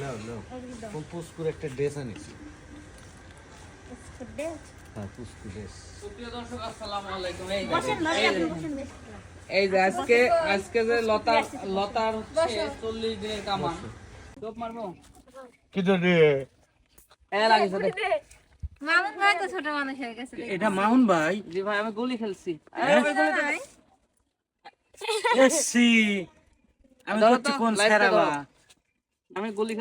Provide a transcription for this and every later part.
লাও লাও কোন পুষ্কুর একটা ড্রেস আনিছি। হ্যাঁ পুষ্কু ড্রেস। দর্শক আসসালামু আলাইকুম। এই দেখেন, এই দেখেন। এই যে আজকে আজকে যে লতার লতার হচ্ছে চল্লিশ দিনের কামান। চোপ মারবো? কি রে এ লাগিছে দেখ। মামুন ভাই তো ছোট মানুষ হয়ে গেছে এটা মাহুন ভাই? জি ভাই আমি গুলি খেলছি। নাই। আমি তো, কোন। আমি গুলি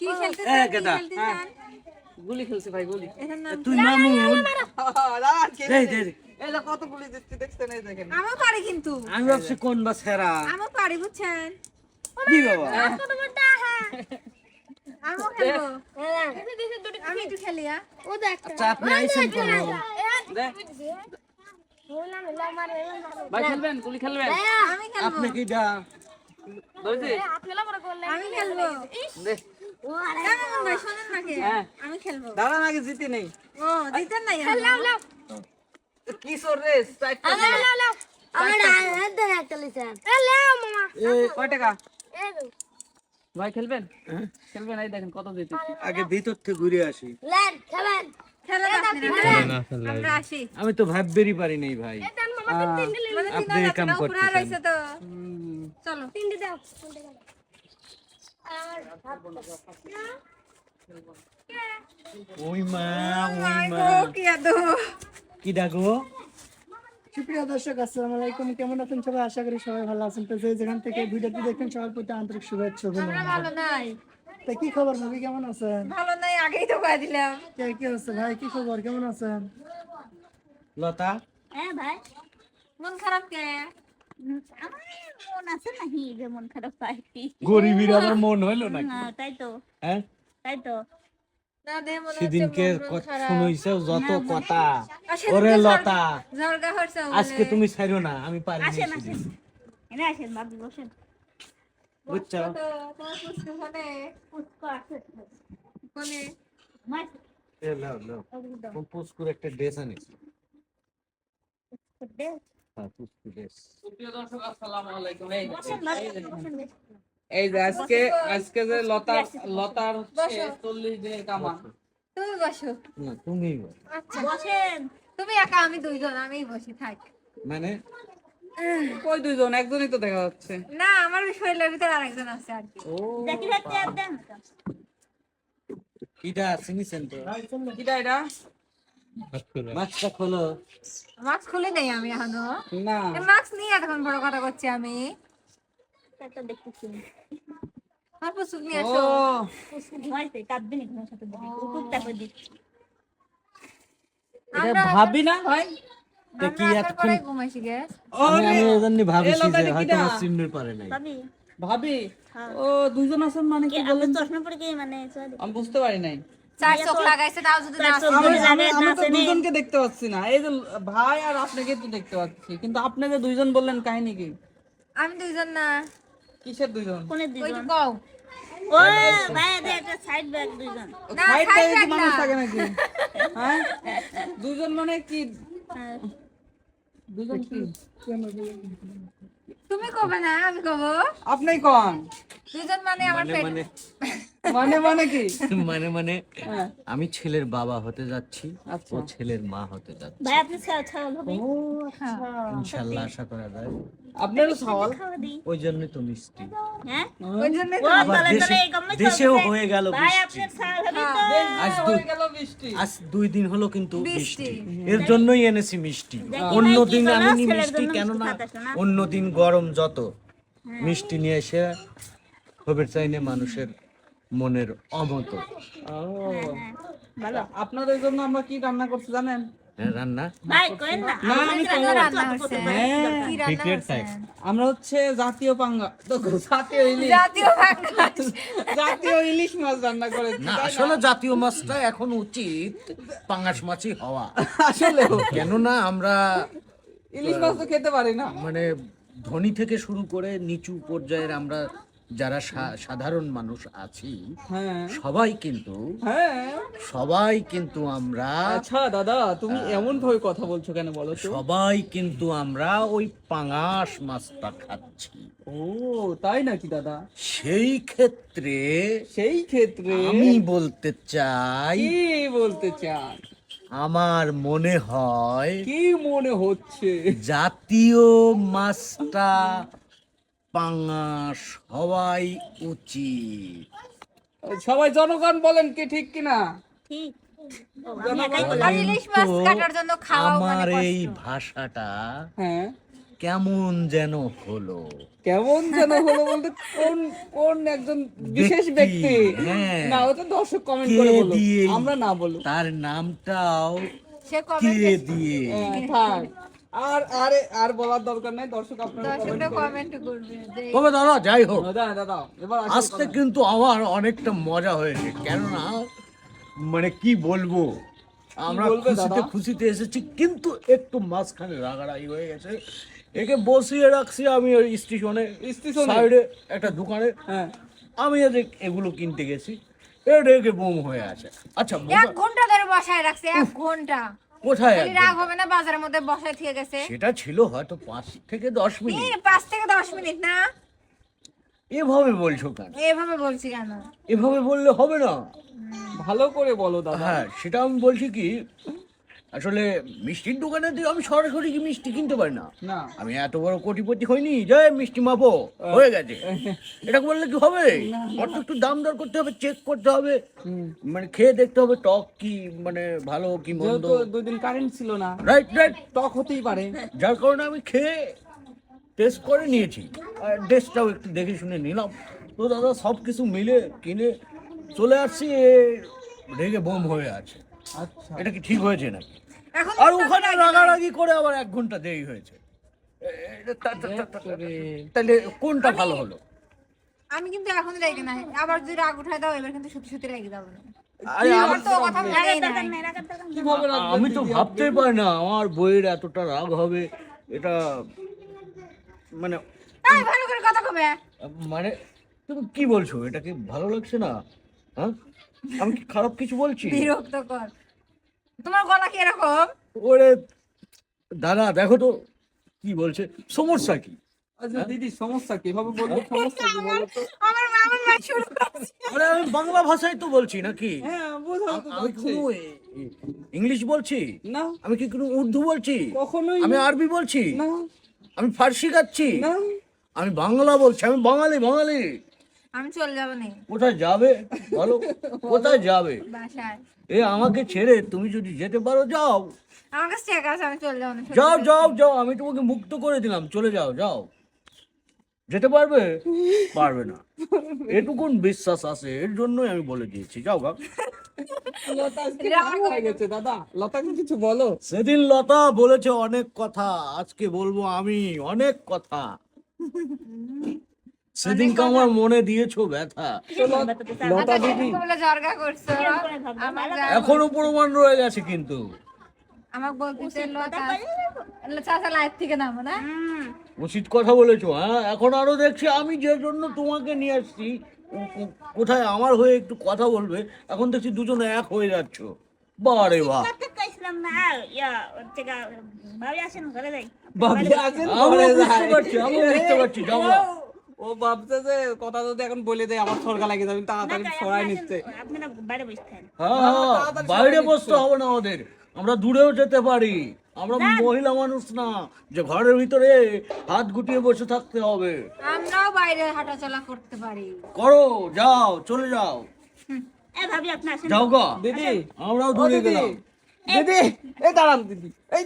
কি খেলতে এ, গেদা। খেলতে হ্যাঁ। গুলি খেলছি ভাই গুলি। তুই মামুন এই দে দে। এই কত গুলি দিচ্ছি দেখছেন এই দেখেন। আমার পারি কিন্তু। আমি ভাবছি কোন বা সেরা। আমার পারি বুঝছেন? কি বাবা আমিও খেলব। আমি একটু খেলি আ? আচ্ছা আপনি আইছেন কোন? দেখ। ভাই খেলবেন গুলি খেলবেন? আমি খেলব। আপনি কি দা ধরেছি আমি খেলব। দেখ না, মামুন ভাই নাকি? হ্যাঁ। জিতে নেই? কি সর কয় টাকা? ভাই খেলবেন? খেলবেন? এই দেখেন কত দিতে আগে ভিতর থেকে ঘুরে আসি। খেলা যাচ্ছে না আমরা আসি। আমি তো ভাববেরই পারি নাই ভাই। আপনি কাম হাজার উপরে করতেছেন। রয়েছে তো চলো ওই মা ওই মা। কি আদো কি ডাকো সুপ্রিয় দর্শক আসসালামু আলাইকুম। কেমন আছেন সবাই? আশা করি সবাই ভালো আছেন। তো যে যেখান থেকে ভিডিওটি দেখেন সবার প্রতি আন্তরিক শুভেচ্ছা আমরা ভালো নাই। তো কি খবর ভাবি? কেমন আছেন? ভালো নাই আগেই তো কয়ে দিলাম। কে কি হচ্ছে ভাই কি খবর? কেমন আছেন? লতা? মন খারাপ কে? মন আছে নাহি যে মন খারাপ পাই গরিবের আমার মন হইল নাকি? হ্যাঁ তাই তো। হ্যাঁ? তাই তো। না দে মনে সেদিনকে যত কথা। ওরে লতা আজকে তুমি ছাইরো না আমি পারি না আসেন বাবু বসেন। বুঝছ? পুষ্কুর একটা ড্রেস ড্রেস? সুপ্রিয় দর্শক আসসালামু আলাইকুম। এই যে আজকে আজকে যে লতার লতার হচ্ছে চল্লিশ দিনের কামান। তুমি বসো। তুমি আচ্ছা বসেন। তুমি একা আমি দুইজন আমি বসি থাক। মানে? কই দুইজন? একজনই তো দেখা যাচ্ছে। না আমার শরীরের ভিতরে আরেকজন আছে আর কি। ও দেখি আর দেন কিটা চিনিছেন তো? কিটা এটা মাছটা খোলো। মাস্ক খুলে নেই আমি এখনও। না। মাস্ক নিয়ে এতক্ষণ বড় কথা করছি আমি। একটা দেখতেছি। আমার পুষ্টি নিয়ে ও। আসো। পুষ্প ঘুমাইছে কাঁদবে নি ঘুমের সাথে? দেখি কুকুরটা দিচ্ছি এটা ভাবি না ভাই? তা এতক্ষণ ঘুমাইছি গ্যাস। আমি আমি এই জন্য ভাবছি এ লোকটা যে হয়তো আমার চিনতে পারে নাই। ভাবি। ভাবি হ্যাঁ। ও দুইজন আছেন মানে কি কি আমি চশমা পরে কি মানে আমি বুঝতে পারি নাই। চার চোখ লাগাইছে তাও যদি না চার চোখ আসে। ধরে আমি লাগে, আমি না তো চেনে। দেখতে পাচ্ছি না। এই যে ভাই আর আপনাকে তো দেখতে পাচ্ছি। কিন্তু আপনি যে দুইজন বললেন কাহিনী কি? আমি দুইজন না। কিসের দুইজন? কোনের ওই কও। ও ভাই এদের একটা সাইড ব্যাগ দুজন না সাইড সাইড ব্যাগ কি মানুষ থাকে নাকি? হ্যাঁ? দুইজন মানে কি? হ্যাঁ। কি? তুমি কবে না? আমি কব। আপনি কোন? দুইজন মানে আমার মানে পেট মানে মানে কি? মানে মানে হ্যাঁ। আমি ছেলের বাবা হতে যাচ্ছি আচ্ছা। ও ছেলের মা হতে যাচ্ছে। ভাই আপনি হবে ইনশাল্লাহ আশা করা যায়। আপনারও সওয়াল ওই জন্যই তো মিষ্টি। হ্যাঁ? ওই জন্য দেশেও হয়ে গেল ভাই আপনার হবে তো। আজ দুই গেল বৃষ্টি আজ দুই দিন হলো কিন্তু বৃষ্টি। বৃষ্টি এর জন্যই এনেছি মিষ্টি। অন্য দিন আনিনি মিষ্টি জন্য কেন না। অন্য দিন গরম যত হ্যাঁ। মিষ্টি নিয়ে এসে হবে চাইনে মানুষের মনের অমত। ও হ্যাঁ, ভালো। আপনাদের জন্য আমরা কি রান্না করছি জানেন? হ্যাঁ, হ্যাঁ। আমরা হচ্ছে জাতীয় পাঙ্গা জাতীয় ইলিশ। জাতীয় ইলিশ মাছ রান্না করেছি না? আসলে জাতীয় মাছটা এখন উচিত পাঙ্গাস মাছই হওয়া। আসলে। কেননা আমরা ইলিশ মাছ তো খেতে পারি না। মানে ধনী থেকে শুরু করে নিচু পর্যায়ের আমরা যারা সাধারণ মানুষ আছি হ্যাঁ। সবাই কিন্তু হ্যাঁ। সবাই কিন্তু আমরা আচ্ছা দাদা তুমি এমন ভাবে কথা বলছো কেন বলো সবাই কিন্তু আমরা ওই পাঙাশ মাছটা খাচ্ছি। ও তাই নাকি দাদা? সেই ক্ষেত্রে সেই ক্ষেত্রে আমি বলতে চাই কি বলতে চান? আমার মনে হয় কি মনে হচ্ছে? জাতীয় মাছটা পাঙাশ হওয়াই উচিত। সবাই জনগণ বলেন কি ঠিক কিনা? ঠিক। মানে আমার এই ভাষাটা হ্যাঁ। কেমন যেন হলো? কেমন যেন হলো বলতে কোন কোন একজন বিশেষ ব্যক্তি, হ্যাঁ। না ওটা দর্শক কমেন্ট করে বলো আমরা না বলো তার নামটাও সে কে কমেন্টে দিয়ে? হ্যাঁ, থাক। আর আরে আর বলার দরকার নাই দর্শক আপনারা কমেন্ট করবে তবে দাদা যাই হোক। দাদা দাদা এবার আজকে কিন্তু আমার অনেকটা মজা হয়েছে। কেননা মানে কি বলব? আমরা খুশিতে খুশিতে এসেছি কিন্তু একটু মাঝখানে রাগারাগি হয়ে গেছে। একে বসিয়ে রাখছি আমি ওই স্টেশনে। স্টেশনে? সাইডে একটা দোকানে। হ্যাঁ। আমি এদের এগুলো কিনতে গেছি। এ রেগে বোম হয়ে আছে। আচ্ছা এক ঘণ্টা ধরে বসায় রাখছে এক ঘণ্টা। কোথায় রাগ হবে না বাজারের মধ্যে বসায় থেকে গেছে। সেটা ছিল হয়তো পাঁচ থেকে দশ মিনিট। এই পাঁচ থেকে দশ মিনিট না। এভাবে বলছো কেন? এভাবে বলছি কেন? এভাবে বললে হবে না। ভালো করে বলো দাদা। হ্যাঁ সেটা আমি বলছি কি আসলে মিষ্টির দোকানে দিয়ে আমি সরাসরি কি মিষ্টি কিনতে পারি না? না। আমি এত বড় কোটিপতি হইনি যে মিষ্টি মাপো হয়ে গেছে। এটা বললে কি হবে? অত একটু দাম দর করতে হবে চেক করতে হবে। মানে খেয়ে দেখতে হবে টক কি মানে ভালো কি মন্দ। দুই দিন কারেন্ট ছিল না রাইট রাইট টক হতেই পারে। যার কারণে আমি খেয়ে টেস্ট করে নিয়েছি। আর টেস্টটাও একটু দেখে শুনে নিলাম। তো দাদা সব কিছু মিলে কিনে চলে আসছি রেগে বোম হয়ে আছে। এটা কি ঠিক হয়েছে নাকি? আর ওখানে রাগারাগি করে আবার এক ঘণ্টা দেরি হয়েছে। তাহলে কোনটা ভালো হলো? আমি কিন্তু এখন রেগে আবার যদি রাগ উঠায় দাও এবার কিন্তু সত্যি সত্যি রেগে যাব না। আমি তো দিদি ভাবতেই পারি না আমার বইয়ের এতটা রাগ হবে এটা মানে ভালো করে কথা কবে? মানে তুমি কি বলছো এটা কি ভালো লাগছে না? হ্যাঁ? আমি কি খারাপ কিছু বলছি? বিরক্ত কর তোমার গলা কি এরকম ওরে দাদা দেখো তো কি বলছে? সমস্যা কি? আচ্ছা দিদি সমস্যা কি? ভাবে বলব সমস্যা কি বলো তো? আমার মামার ভাই শুরু করছে। আরে আমি বাংলা ভাষায় তো বলছি নাকি? হ্যাঁ বোঝাও তো আমি কোনো এ- এ- ইংলিশ বলছি? না। আমি কি কোনো উর্দু বলছি? কখনোই আমি আরবি বলছি? না। আমি ফার্সি গাচ্ছি? না। আমি বাংলা বলছি আমি বাঙালি বাঙালি। আমি চলে যাব না। কোথায় যাবে? বলো কোথায় যাবে? বাসায়। এ আমাকে ছেড়ে তুমি যদি যেতে পারো যাও। আমার কাছে টাকা আছে আমি চলে যাব না। যাও যাও যাও আমি তোমাকে মুক্ত করে দিলাম। চলে যাও যাও। যেতে পারবে? পারবে না। এটুকুন বিশ্বাস আছে এর জন্যই আমি বলে দিয়েছি। যাও গা লতা আজকে রাগ হয়ে গেছে দাদা। লতাকে কিছু বলো? সেদিন লতা বলেছে অনেক কথা আজকে বলব আমি অনেক কথা। সেদিনকে আমার মনে দিয়েছ ব্যথা। লতা দিদি। আমার যা- এখনও প্রমাণ রয়ে গেছে কিন্তু। আমাকে বলতেছে লতা চাচা লাইফ থেকে নামো না? উচিত কথা বলেছ হ্যাঁ? এখন আরও দেখছি আমি যে জন্য তোমাকে নিয়ে আসছি কোথায় আমার হয়ে একটু কথা বলবে এখন দেখছি দুজনে এক হয়ে যাচ্ছ। বারে বাহ। ভাবি আসেন ঘরে যাই। আমি বুঝতে পারছি আমি বুঝতে পারছি যাও। ও ভাবছে যে কথা যদি এখন বলে দেয় আমার সরকার লাগে যাবে তাড়াতাড়ি সরাই নিচ্ছে। আপনারা বাইরে বসতেন হ্যাঁ হ্যাঁ বাইরে বসতে হবে না আমাদের। আমরা দূরেও যেতে পারি। আমরা মহিলা মানুষ না যে ঘরের ভিতরে হাত গুটিয়ে বসে থাকতে হবে। আমরাও বাইরে হাঁটাচলা করতে পারি। করো যাও চলে যাও। এ ভাবি আপনি আসেন। যাও গা। দিদি আমরাও দূরে দিদি। গেলাম। দিদি এই দাঁড়ান দিদি। এই